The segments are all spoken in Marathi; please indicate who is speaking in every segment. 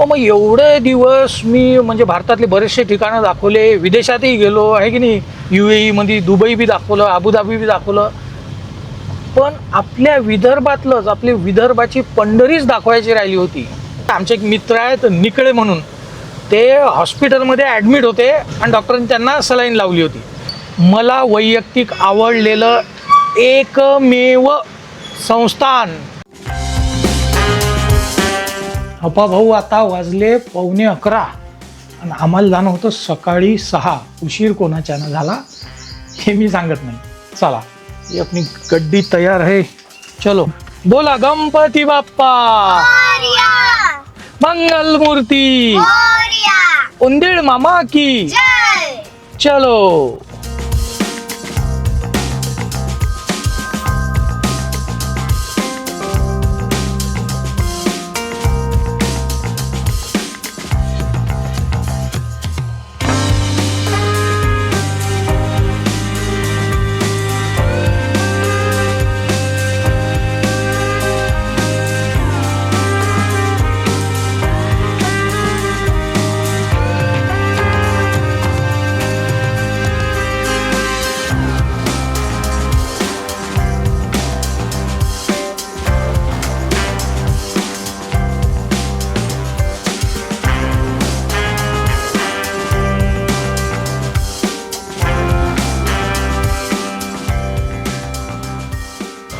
Speaker 1: पण मग एवढे दिवस मी म्हणजे भारतातले बरेचसे ठिकाणं दाखवले विदेशातही गेलो आहे की नाही? यू ए मध्ये दुबई बी दाखवलं अबुधाबी बी दाखवलं. पण आपल्या विदर्भातलंच आपली विदर्भाची पंढरीच दाखवायची राहिली होती. आमचे एक मित्र आहेत निकळे म्हणून. ते हॉस्पिटलमध्ये ॲडमिट होते आणि डॉक्टरांनी त्यांना सलाईन लावली होती. मला वैयक्तिक आवडलेलं एकमेव संस्थान अप्पा भाऊ आता वाजले पावणे अकरा. आणि आम्हाला जाणं होतं सकाळी सहा. उशीर कोणाच्यानं झाला हे मी सांगत नाही. चला ही आपली गड्डी तयार आहे. चलो. बोला गणपती बाप्पा. मंगल मूर्ती. उंदीर मामा की. चलो.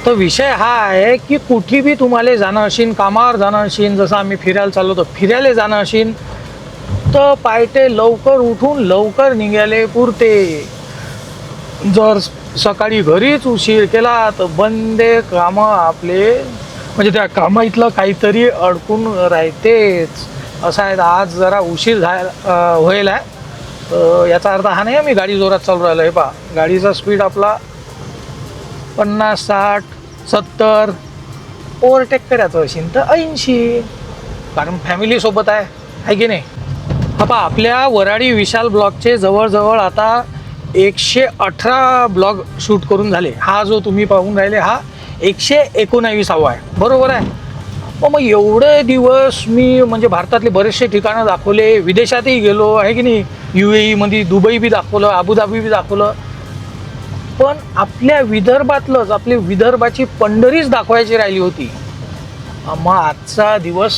Speaker 1: तर विषय हा आहे की कुठे बी तुम्हाला जाणं असेल कामावर जाणं असेल जसं आम्ही फिरायला चाललो तर फिरायला जाणं असेल तर पायटे लवकर उठून लवकर निघाले पुरते. जर सकाळी घरीच उशीर केला तर बंदे कामं आपले म्हणजे त्या कामा इथलं काहीतरी अडकून राहतेच. असं आहे आज जरा उशीर झाला होईल आहे तर याचा अर्थ हा नाही आहे मी गाडी जोरात चालू राहिलो. हे पहा गाडीचा स्पीड आपला पन्नास साठ सत्तर. ओव्हरटेक करायचं असेल तर ऐंशी. कारण फॅमिलीसोबत आहे आहे की नाही? हा पहा आपल्या वराडी विशाल ब्लॉगचे जवळजवळ आता एकशे अठरा ब्लॉग शूट करून झाले. हा जो तुम्ही पाहून राहिले हा एकशे एकोणावीसावा आहे. बरोबर आहे? पण मग एवढे दिवस मी म्हणजे भारतातले बरेचसे ठिकाणं दाखवले विदेशातही गेलो आहे की नाही? यू मध्ये दुबई बी दाखवलं अबुधाबी बी दाखवलं. पण आपल्या विदर्भातलंच आपली विदर्भाची पंढरीच दाखवायची राहिली होती. मग आजचा दिवस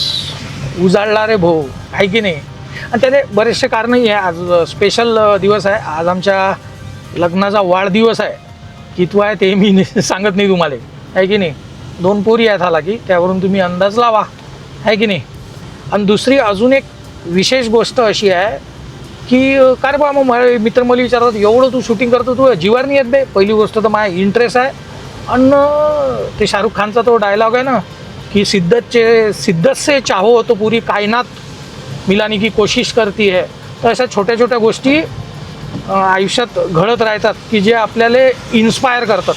Speaker 1: उजाडला रे भाऊ आहे की नाही? आणि त्याने बरेचसे कारणही आहे. आज स्पेशल दिवस आहे. आज आमच्या लग्नाचा वाढदिवस आहे. कितवा आहे ते मी सांगत नाही तुम्हाला. आहे की नाही? दोन पोरी आहेत हाला की त्यावरून तुम्ही अंदाज लावा. आहे की नाही? आणि दुसरी अजून एक विशेष गोष्ट अशी आहे. की काय बा मग मला मित्र मला विचारतात एवढं तू शूटिंग करतो तू जीवारनी येत नाही पहिली गोष्ट तर माझा इंटरेस्ट आहे. आणि ते शाहरुख खानचा तो डायलॉग आहे ना की सिद्धतचे सिद्धत से चाहो तो पुरी कायनात मिलाने की कोशिश करती है तर अशा छोट्या छोट्या गोष्टी आयुष्यात घडत राहतात की जे आपल्याला इन्स्पायर करतात.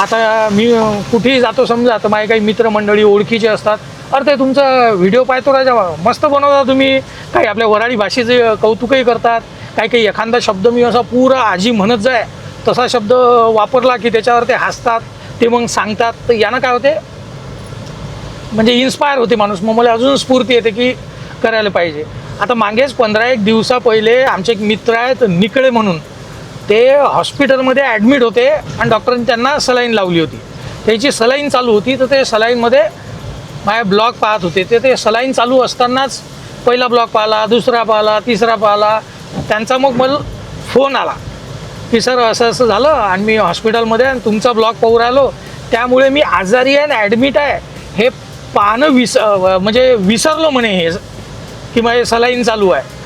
Speaker 1: आता मी कुठेही जातो समजा तर माझे काही मित्रमंडळी ओळखीचे असतात. अरे ते तुमचा व्हिडिओ पाहतो राजा मस्त बनवता तुम्ही. काही आपल्या वराडी भाषेचे कौतुकही करतात. काही काही एखादा शब्द मी असा पुरा आजी म्हणत जाय तसा शब्द वापरला की त्याच्यावर ते हसतात ते मग सांगतात. तर यानं काय होते? म्हणजे इन्स्पायर होते माणूस. मग मला अजून स्फूर्ती येते की करायला पाहिजे. आता मागेच पंधरा एक दिवसा पहिले आमचे एक मित्र आहेत निकळे म्हणून. ते हॉस्पिटलमध्ये ॲडमिट होते आणि डॉक्टरांनी त्यांना सलाईन लावली होती. त्याची सलाईन चालू होती तर ते सलाईनमध्ये माझे ब्लॉग पाहत होते. ते ते सलाईन चालू असतानाच पहिला ब्लॉग पाहिला दुसरा पाहिला तिसरा पाहिला. त्यांचा मग मला फोन आला. की सर असं असं झालं आणि मी हॉस्पिटलमध्ये आणि तुमचा ब्लॉग पाहू राहिलो. त्यामुळे मी आजारी आहे आणि ॲडमिट आहे. हे पाहणं विस म्हणजे विसरलो म्हणे हे. की माझे सलाईन चालू आहे.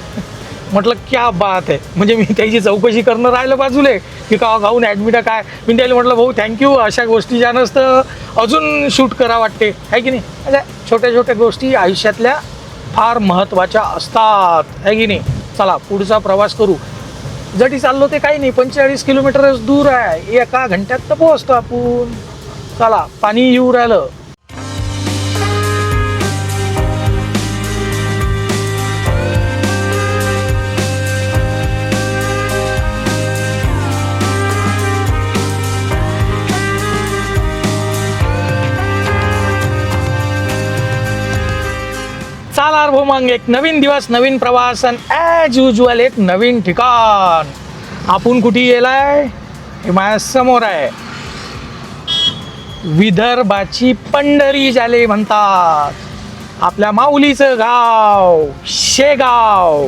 Speaker 1: म्हटलं क्या बात आहे म्हणजे मी त्याची चौकशी करणं राहिलं बाजूले. की का गाऊन ॲडमिट आहे काय? मी त्याला म्हटलं भाऊ थँक्यू अशा गोष्टी ज्या नसतं अजून शूट करा वाटते. आहे की नाही? अशा छोट्या छोट्या गोष्टी आयुष्यातल्या फार महत्त्वाच्या असतात. आहे की नाही? चला पुढचा प्रवास करू. जटी चाललो ते काही नाही. पंचेचाळीस किलोमीटरच दूर आहे. एका घंट्यात तर पोहोचतो आपण. चला पाणी येऊ राहिलं. चाला मग एक नवीन दिवस नवीन प्रवास आणि ॲज युजल एक नवीन ठिकाण. आपण कुठे येलाय हे माझ्यासमोर आहे. विदर्भाची पंढरी ज्याले म्हणतात. आपल्या माऊलीचं गाव शेगाव.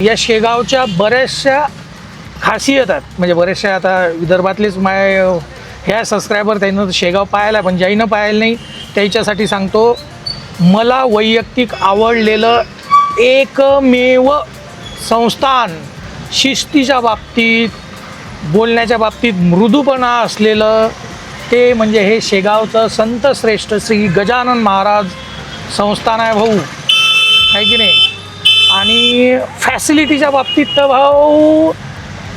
Speaker 1: या शेगावच्या बऱ्याचशा खासियत आहेत म्हणजे बरेचशा आता विदर्भातलेच माय ह्या सबस्क्रायबर त्यांना शेगाव पाहायला पण ज्याईनं पाहायला नाही त्याच्यासाठी सांगतो मला वैयक्तिक आवडलेलं एकमेव संस्थान शिस्तीच्या बाबतीत बोलण्याच्या बाबतीत मृदूपणा असलेलं ते म्हणजे हे शेगावचं संत श्रेष्ठ श्री गजानन महाराज संस्थान आहे भाऊ. आहे की नाही? आणि फॅसिलिटीच्या बाबतीत तर भाऊ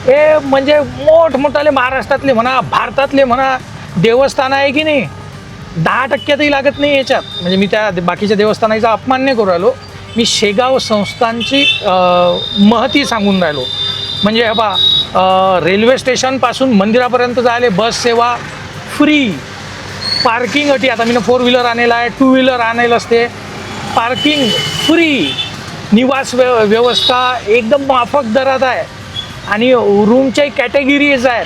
Speaker 1: हे म्हणजे मोठमोठाले महाराष्ट्रातले म्हणा भारतातले म्हणा देवस्थान आहे की नाही दहा टक्क्यातही लागत नाही याच्यात. म्हणजे मी त्या बाकीच्या देवस्थानाचा अपमान नाही करू राहिलो. मी शेगाव संस्थांची महती सांगून राहिलो. म्हणजे हे बा रेल्वे स्टेशनपासून मंदिरापर्यंत जायले बस सेवा फ्री. पार्किंग अटी आता मी फोर व्हीलर आणलं आहे टू व्हीलर आणायला असते. Parking free. निवास व्य व्यवस्था एकदम माफक दरात आहे. आणि रूमच्या कॅटेगिरीज आहेत.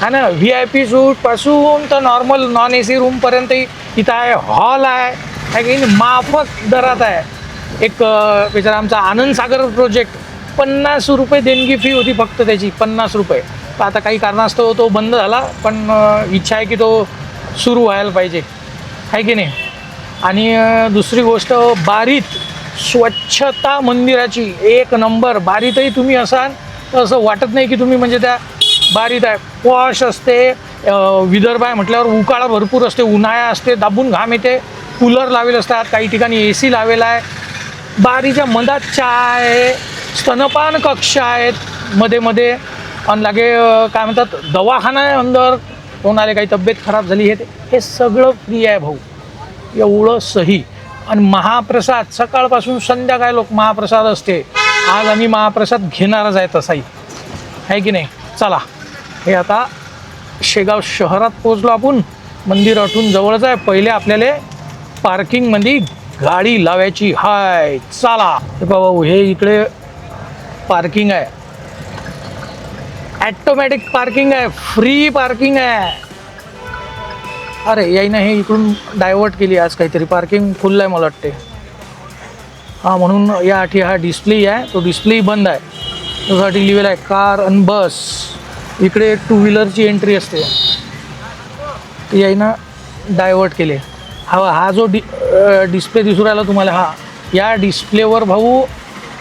Speaker 1: हा ना व्ही आय पी सूटपासून तर नॉर्मल नॉन ए सी रूमपर्यंत इथं आहे हॉल आहे. की माफक दरात आहे. एक अं, बिचारा आमचा आनंद सागर प्रोजेक्ट पन्नास रुपये देणगी फी होती फक्त त्याची पन्नास रुपये. तर आता काही कारणास्तव तो बंद झाला पण इच्छा आहे की तो सुरू व्हायला पाहिजे. आहे की नाही? आणि दुसरी गोष्ट बारीत स्वच्छता मंदिराची एक नंबर. बारीतही तुम्ही असाल तर असं वाटत नाही की तुम्ही म्हणजे त्या बारीत आहे. पॉश असते विदर्भ आहे म्हटल्यावर उकाळा भरपूर असते उन्हाळा असते दाबून घाम येते कूलर लावेल असतात काही ठिकाणी ए सी लावेला आहे. बारीच्या मधात चहा आहे स्तनपान कक्ष आहेत मध्ये मध्ये. आणि लागे काय म्हणतात दवाखाना आहे अंदर. कोणाला काही तब्येत खराब झाली हे ते- हे सगळं फ्री आहे भाऊ. एवढं सही. आणि महाप्रसाद सकाळपासून संध्याकाळ लोक महाप्रसाद असते. आज आम्ही महाप्रसाद घेणारच आहे तसाही. आहे की नाही? चला. हे आता शेगाव शहरात पोचलो आपण. मंदिर अठून जवळच आहे. पहिले आपल्याला पार्किंगमध्ये गाडी लावायची. हाय चला. हे बाबा हे इकडे पार्किंग आहे. ॲटोमॅटिक पार्किंग आहे. फ्री पार्किंग आहे. अरे याईनं हे इकडून डायव्हर्ट केली आज काहीतरी. पार्किंग फुल आहे मला वाटते हां म्हणून या आठी हा डिस्प्ले आहे. तो डिस्प्ले बंद आहे. त्यासाठी लिहिलेला आहे कार आणि बस इकडे टू व्हीलरची एंट्री असते. ती याईनं डायव्हर्ट केले. हा हा जो डि डिस्प्ले दिसू राहिला तुम्हाला हा. या डिस्प्लेवर भाऊ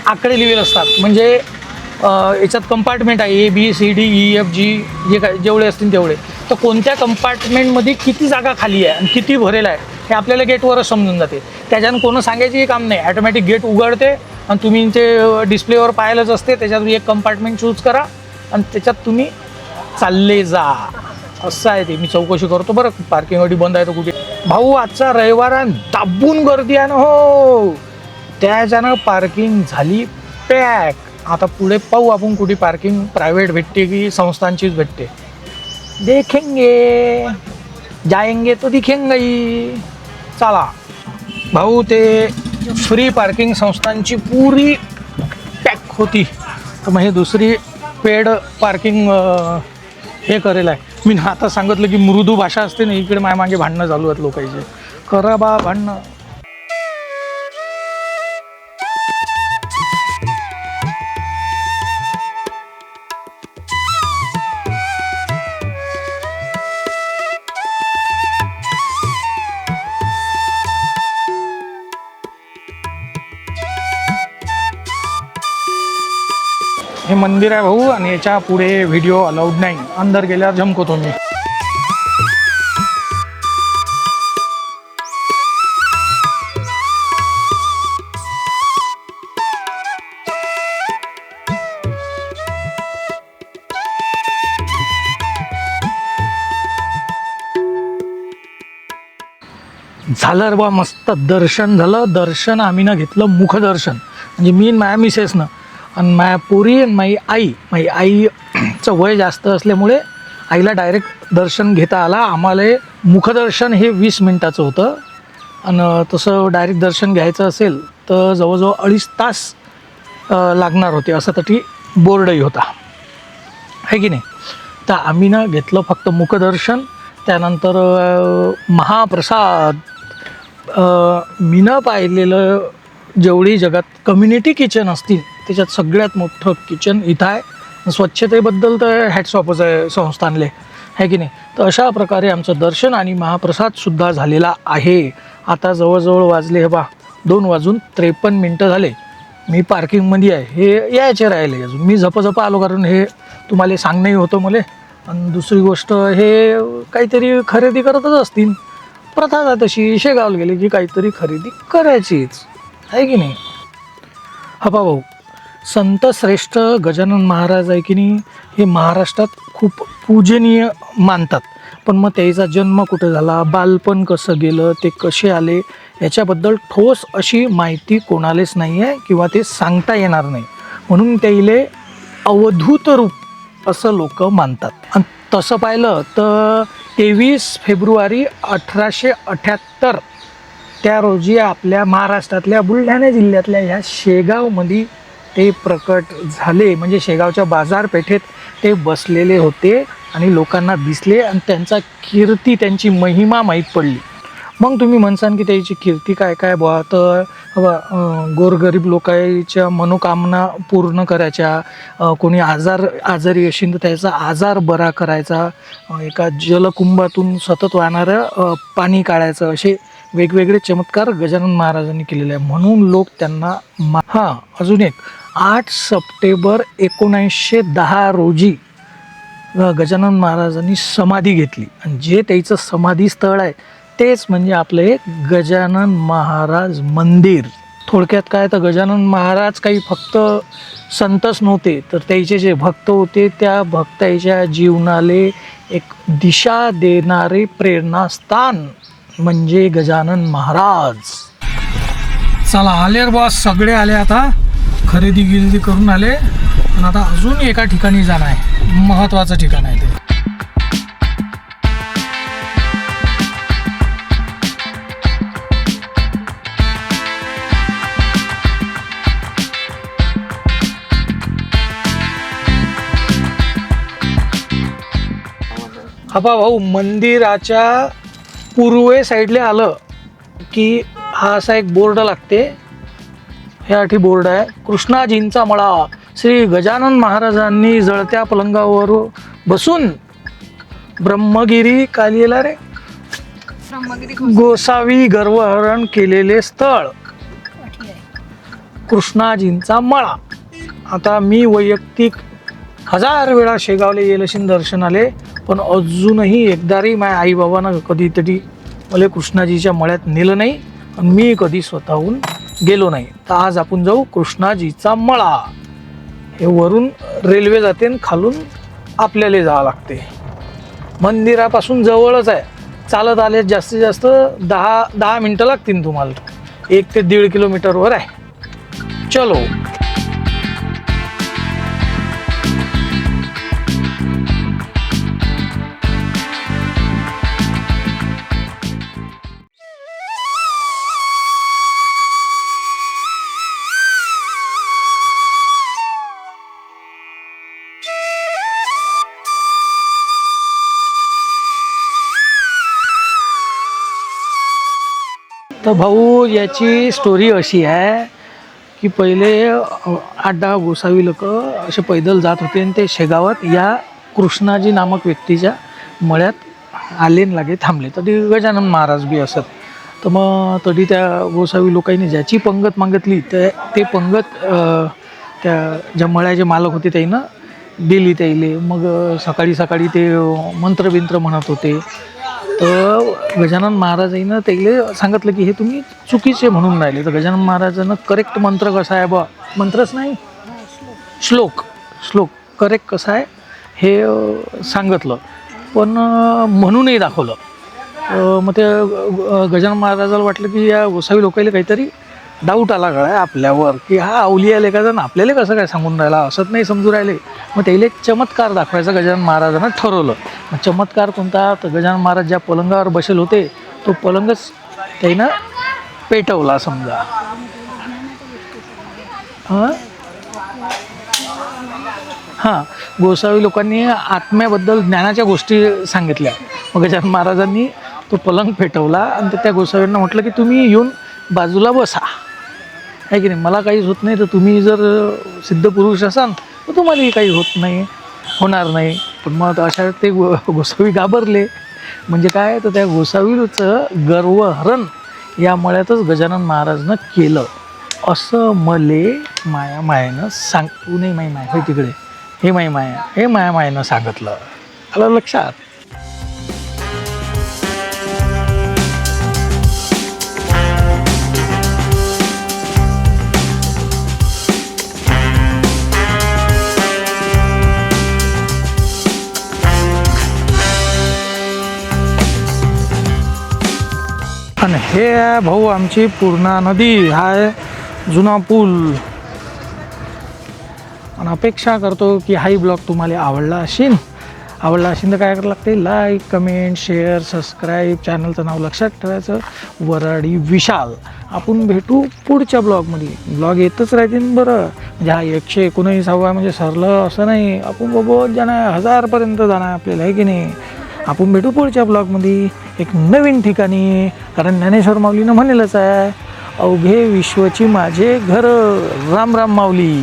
Speaker 1: आकडे लिहिलेले असतात. म्हणजे याच्यात कंपार्टमेंट आहे. A B C D E F G J काय जेवढे असतील तेवढे. तर कोणत्या कंपार्टमेंटमध्ये किती जागा खाली आहे आणि किती भरेल आहे हे आपल्याला गेटवरच समजून जाते. त्याच्यानं कोणं सांगायचंही काम नाही. ॲटोमॅटिक गेट उघडते आणि तुम्ही ते डिस्प्लेवर पाहायलाच असते त्याच्यात एक कंपार्टमेंट चूज करा आणि त्याच्यात तुम्ही चालले जा. असं आहे ते. मी चौकशी करतो बरं. पार्किंग अडी बंद आहे तर कुठे? भाऊ आजचा रविवार दाबून गर्दी आहे ना हो. त्याच्यानं पार्किंग झाली पॅक आता पुढे पाहू आपण कुठे पार्किंग प्रायव्हेट भेटते की संस्थांचीच भेटते. देखेंगे। जाएंगे तो दिखेंगे चला। भाऊ ते फ्री पार्किंग संस्थांची पुरी पॅक होती. तर मग हे दुसरी पेड पार्किंग हे करेल आहे. मी ना आता सांगितलं की मृदू भाषा असते ना इकडे माझ्या मागे भांडणं चालू आहेत लोकांचे. करा बा भांडणं. हे मंदिर आहे भाऊ आणि याच्यापुढे व्हिडिओ अलाउड नाही. अंदर गेल्यावर झमको तुम्ही झालं रे बा मस्त दर्शन झालं. दर्शन आम्ही ना घेतलं मुखदर्शन. म्हणजे मी माया मिसेसनं आणि माझ्या पुरी आणि माझी आई. माझी आईचं वय जास्त असल्यामुळे आईला डायरेक्ट दर्शन घेता आला. आम्हाला मुखदर्शन हे वीस मिनटाचं होतं. आणि तसं डायरेक्ट दर्शन घ्यायचं असेल तर जवळजवळ अडीच तास लागणार होते. असं तरी बोर्डही होता. आहे की नाही? तर आम्ही ना घेतलं फक्त मुखदर्शन. त्यानंतर महाप्रसाद मी न पाहिलेलं जेवढी जगात कम्युनिटी किचन असतील त्याच्यात सगळ्यात मोठं किचन इथं आहे. स्वच्छतेबद्दल तर हॅट्स ऑफच आहे संस्थानले. आहे की नाही? तर अशा प्रकारे आमचं दर्शन आणि महाप्रसादसुद्धा झालेला आहे. आता जवळजवळ वाजले हे बा दोन वाजून त्रेपन्न मिनटं झाले. मी पार्किंगमध्ये आहे. हे यायचे राहिले अजून. मी झपझप आलो कारण हे तुम्हाला सांगणंही होतं मला. आणि दुसरी गोष्ट हे काहीतरी खरेदी करतच असतील. प्रथा आहे तशी शेगावला गेले की काहीतरी खरेदी करायचीच. आहे की नाही? हपा भाऊ संत श्रेष्ठ गजानन महाराज आहे की नाही हे महाराष्ट्रात खूप पूजनीय मानतात. पण मग त्याचा जन्म कुठे झाला बालपण कसं गेलं ते कसे आले याच्याबद्दल ठोस अशी माहिती कोणालाच नाही आहे किंवा ते सांगता येणार नाही. म्हणून त्याइले अवधूत रूप असं लोक मानतात. आणि तसं पाहिलं तर तेवीस फेब्रुवारी अठराशे अठ्याहत्तर त्या रोजी आपल्या महाराष्ट्रातल्या बुलढाणा जिल्ह्यातल्या ह्या शेगावमध्ये ते प्रकट झाले. म्हणजे शेगावच्या बाजारपेठेत ते बसलेले होते आणि लोकांना दिसले आणि त्यांचा कीर्ती त्यांची महिमा माहीत पडली. मग तुम्ही म्हणसान की त्याची कीर्ती काय काय बुवा? तर गोरगरीब लोकांच्या मनोकामना पूर्ण करायच्या. कोणी आजार आजारी असेल तर त्याचा आजार बरा करायचा. एका जलकुंभातून सतत वाहणारं पाणी काढायचं. असे वेगवेगळे चमत्कार गजानन महाराजांनी केलेले आहे म्हणून लोक त्यांना मा हां अजून एक. आठ सप्टेंबर एकोणीसशे दहा रोजी गजानन महाराजांनी समाधी घेतली. आणि जे त्याचं समाधी स्थळ आहे तेच म्हणजे आपलं एक गजानन महाराज मंदिर. थोडक्यात काय तर गजानन महाराज काही फक्त संतच नव्हते तर त्याचे जे भक्त होते त्या भक्ताच्या जीवनाले एक दिशा देणारे प्रेरणास्थान म्हणजे गजानन महाराज. चला आले रे बॉस सगळे आले आता. खरेदी गिरेदी करून आले. आणि आता अजून एका ठिकाणी जाणं आहे. महत्त्वाचं ठिकाण आहे ते. अबा भाऊ मंदिराच्या पूर्वे साईडला आलं की हा असा एक बोर्ड लागते. ह्यासाठी बोर्ड आहे. कृष्णाजींचा मळा. श्री गजानन महाराजांनी जळत्या पलंगावर बसून ब्रह्मगिरी कालिला रे. गोसावी गर्वहरण केलेले स्थळ. कृष्णाजींचा मळा. आता मी वैयक्तिक हजार वेळा शेगावले येईल अशी दर्शनाले पण अजूनही एकदारी माझ्या आईबाबानं कधीतरी मला कृष्णाजीच्या मळ्यात नेलं नाही. आणि मी कधी स्वतःहून गेलो नाही. तर आज आपण जाऊ कृष्णाजीचा मळा. हे वरून रेल्वे जाते आणि खालून आपल्याला जावं लागते. मंदिरापासून जवळच आहे. चालत आले जास्तीत जास्त दहा दहा मिनटं लागतील तुम्हाला. एक ते दीड किलोमीटरवर आहे. चलो. तर भाऊ याची स्टोरी अशी आहे की पहिले आठ दहा गोसावी लोक असे पैदल जात होते आणि ते शेगावात या कृष्णाजी नामक व्यक्तीच्या मळ्यात आले लागे थांबले. तर ते गजानन महाराज बी असत. तर मग तरी त्या गोसावी लोकांनी ज्याची पंगत मागितली त्या ते पंगत त्या ज्या मळ्याचे मालक होते त्याईनं दिली त्याईले. मग सकाळी सकाळी ते मंत्रबिंत्र म्हणत होते. तर गजानन महाराजांना त्याला सांगितलं की हे तुम्ही चुकीचे म्हणून राहिले. तर गजानन महाराजांना करेक्ट मंत्र कसा आहे बा मंत्रच नाही? श्लोक. श्लोक करेक्ट कसा आहे हे सांगितलं. पण म्हणूनही दाखवलं. मग ते गजानन महाराजाला वाटलं की या गोसावी लोकांना काहीतरी डाऊट आला गळ्या आपल्यावर? की हा अवली आले का जण आपल्याला कसं काय सांगून राहिला? असंच नाही समजू राहिले. मग त्याला एक चमत्कार दाखवायचा गजानन महाराजांना ठरवलं. मग चमत्कार कोणता? तर गजानन महाराज ज्या पलंगावर बसेल होते तो पलंगच त्यानं पेटवला समजा. हां? हां. गोसावी लोकांनी आत्म्याबद्दल ज्ञानाच्या गोष्टी सांगितल्या. मग गजानन महाराजांनी तो पलंग पेटवला आणि त्या गोसावींना म्हटलं की तुम्ही येऊन बाजूला बसा. आहे की नाही? मला काहीच होत नाही तर तुम्ही जर सिद्ध पुरुष असाल तर तुम्हालाही काही होत नाही होणार नाही. पण मग अशा ते गो गोसावी घाबरले. म्हणजे काय तर त्या गोसावीचं गर्वहरण या मळ्यातच गजानन महाराजनं केलं. असं मले माया मायानं सांग तू नाही माई माय होय तिकडे. हे माई माया हे माया मायानं सांगितलं. आलं लक्षात? हे आहे भाऊ आमची पूर्णा नदी. हा आहे जुना पूल. आणि अपेक्षा करतो की हाही ब्लॉग तुम्हाला आवडला असेल. आवडला असेल तर काय करावं लागते? लाईक कमेंट शेअर सबस्क्राईब चॅनलचं नाव लक्षात ठेवायचं. वराडी विशाल. आपण भेटू पुढच्या ब्लॉगमध्ये. ब्लॉग येतच राहतील बरं. म्हणजे हा एकशे एकोणीसावा म्हणजे सरलं असं नाही. आपण बघत जाणार हजारपर्यंत जाणार आपल्याला आहे की नाही? आपण भेटू पुढच्या ब्लॉगमध्ये. एक नवीन ठिकाणी कारण ज्ञानेश्वर माऊलीनं म्हणेलच आहे अवघे विश्वची माझे घर राम राम माऊली.